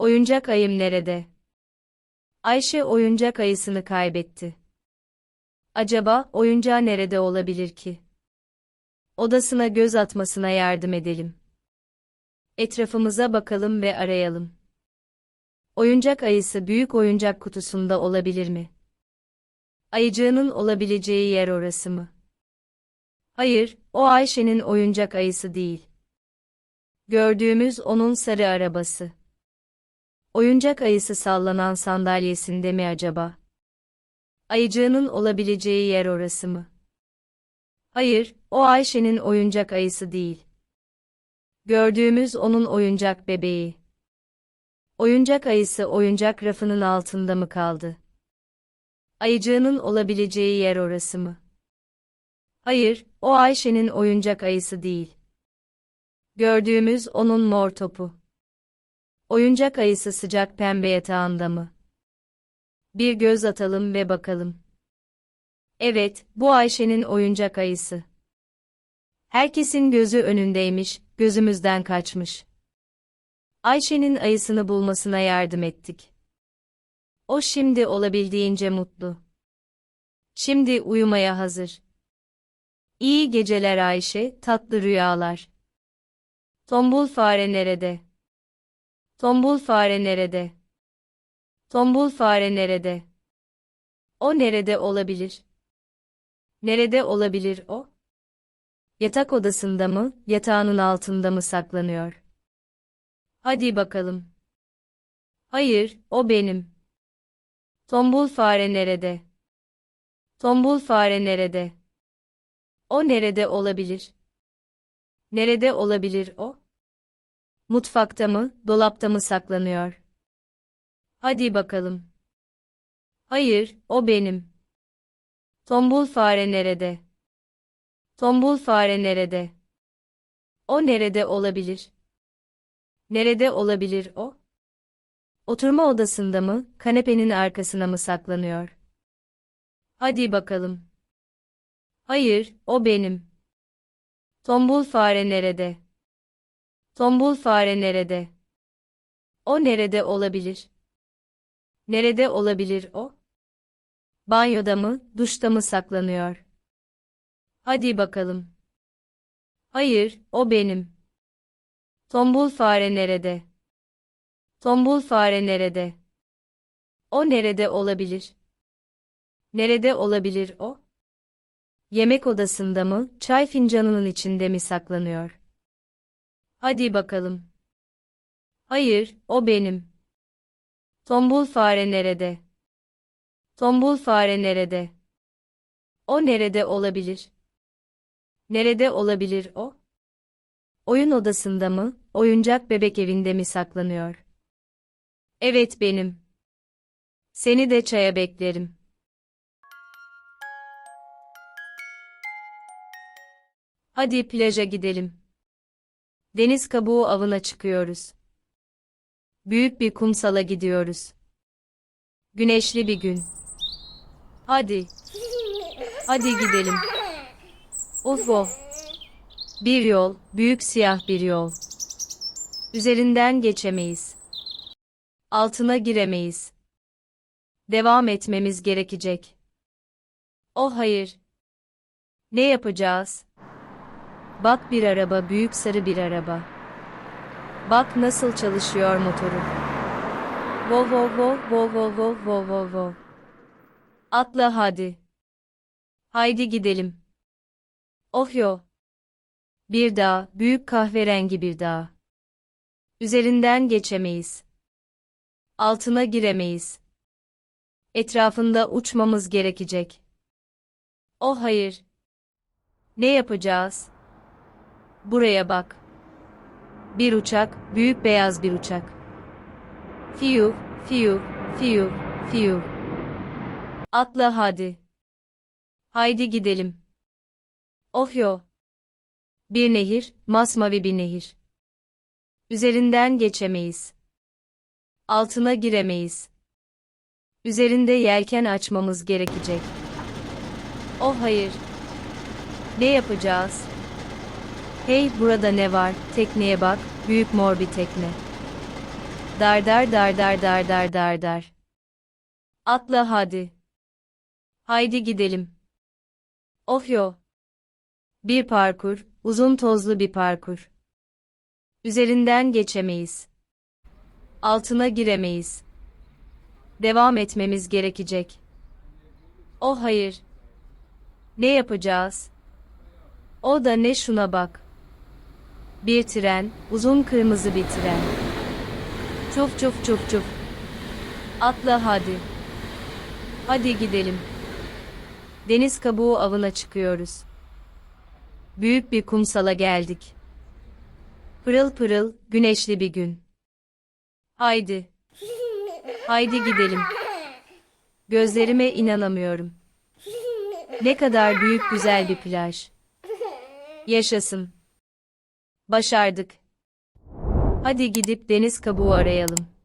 Oyuncak ayım nerede? Ayşe oyuncak ayısını kaybetti. Acaba oyuncağı nerede olabilir ki? Odasına göz atmasına yardım edelim. Etrafımıza bakalım ve arayalım. Oyuncak ayısı büyük oyuncak kutusunda olabilir mi? Ayıcığının olabileceği yer orası mı? Hayır, o Ayşe'nin oyuncak ayısı değil. Gördüğümüz onun sarı arabası. Oyuncak ayısı sallanan sandalyesinde mi acaba? Ayıcığının olabileceği yer orası mı? Hayır, o Ayşe'nin oyuncak ayısı değil. Gördüğümüz onun oyuncak bebeği. Oyuncak ayısı oyuncak rafının altında mı kaldı? Ayıcığının olabileceği yer orası mı? Hayır, o Ayşe'nin oyuncak ayısı değil. Gördüğümüz onun mor topu. Oyuncak ayısı sıcak pembe yatağında mı? Bir göz atalım ve bakalım. Evet, bu Ayşe'nin oyuncak ayısı. Herkesin gözü önündeymiş, gözümüzden kaçmış. Ayşe'nin ayısını bulmasına yardım ettik. O şimdi olabildiğince mutlu. Şimdi uyumaya hazır. İyi geceler Ayşe, tatlı rüyalar. Tombul fare nerede? Tombul fare nerede? Tombul fare nerede? O nerede olabilir? Nerede olabilir o? Yatak odasında mı, yatağının altında mı saklanıyor? Hadi bakalım. Hayır, o benim. Tombul fare nerede? Tombul fare nerede? O nerede olabilir? Nerede olabilir o? Mutfakta mı, dolapta mı saklanıyor? Hadi bakalım. Hayır, o benim. Tombul fare nerede? Tombul fare nerede? O nerede olabilir? Nerede olabilir o? Oturma odasında mı, kanepenin arkasına mı saklanıyor? Hadi bakalım. Hayır, o benim. Tombul fare nerede? Tombul fare nerede? O nerede olabilir? Nerede olabilir o? Banyoda mı, duşta mı saklanıyor? Hadi bakalım. Hayır, o benim. Tombul fare nerede? Tombul fare nerede? O nerede olabilir? Nerede olabilir o? Yemek odasında mı, çay fincanının içinde mi saklanıyor? Hadi bakalım. Hayır, o benim. Tombul fare nerede? Tombul fare nerede? O nerede olabilir? Nerede olabilir o? Oyun odasında mı, oyuncak bebek evinde mi saklanıyor? Evet benim. Seni de çaya beklerim. Hadi plaja gidelim. Deniz kabuğu avına çıkıyoruz. Büyük bir kumsala gidiyoruz. Güneşli bir gün. Hadi. Hadi gidelim. Ufo. Bir yol, büyük siyah bir yol. Üzerinden geçemeyiz. Altına giremeyiz. Devam etmemiz gerekecek. Oh hayır. Ne yapacağız? Bak bir araba, büyük sarı bir araba. Bak nasıl çalışıyor motoru. Vo vo vo vo vo vo vo vo vo. Atla hadi. Haydi gidelim. Oh yo. Bir dağ, büyük kahverengi bir dağ. Üzerinden geçemeyiz. Altına giremeyiz. Etrafında uçmamız gerekecek. Oh hayır. Ne yapacağız? Buraya bak. Bir uçak, büyük beyaz bir uçak. Fiyu, fiyu, fiyu, fiyu. Atla hadi. Haydi gidelim. Oh yo. Bir nehir, masmavi bir nehir. Üzerinden geçemeyiz. Altına giremeyiz. Üzerinde yelken açmamız gerekecek. Oh hayır. Ne yapacağız? Hey burada ne var? Tekneye bak, büyük mor bir tekne. Dar dar dar dar dar dar dar dar. Atla hadi. Haydi gidelim. Of yo. Bir parkur, uzun tozlu bir parkur. Üzerinden geçemeyiz. Altına giremeyiz. Devam etmemiz gerekecek. Oh hayır. Ne yapacağız? O da ne şuna bak. Bir tren, uzun kırmızı bir tren. Çuf çuf çuf çuf. Atla hadi. Hadi gidelim. Deniz kabuğu avına çıkıyoruz. Büyük bir kumsala geldik. Pırıl pırıl, güneşli bir gün. Haydi. Haydi gidelim. Gözlerime inanamıyorum. Ne kadar büyük güzel bir plaj. Yaşasın. Başardık. Hadi gidip deniz kabuğu arayalım.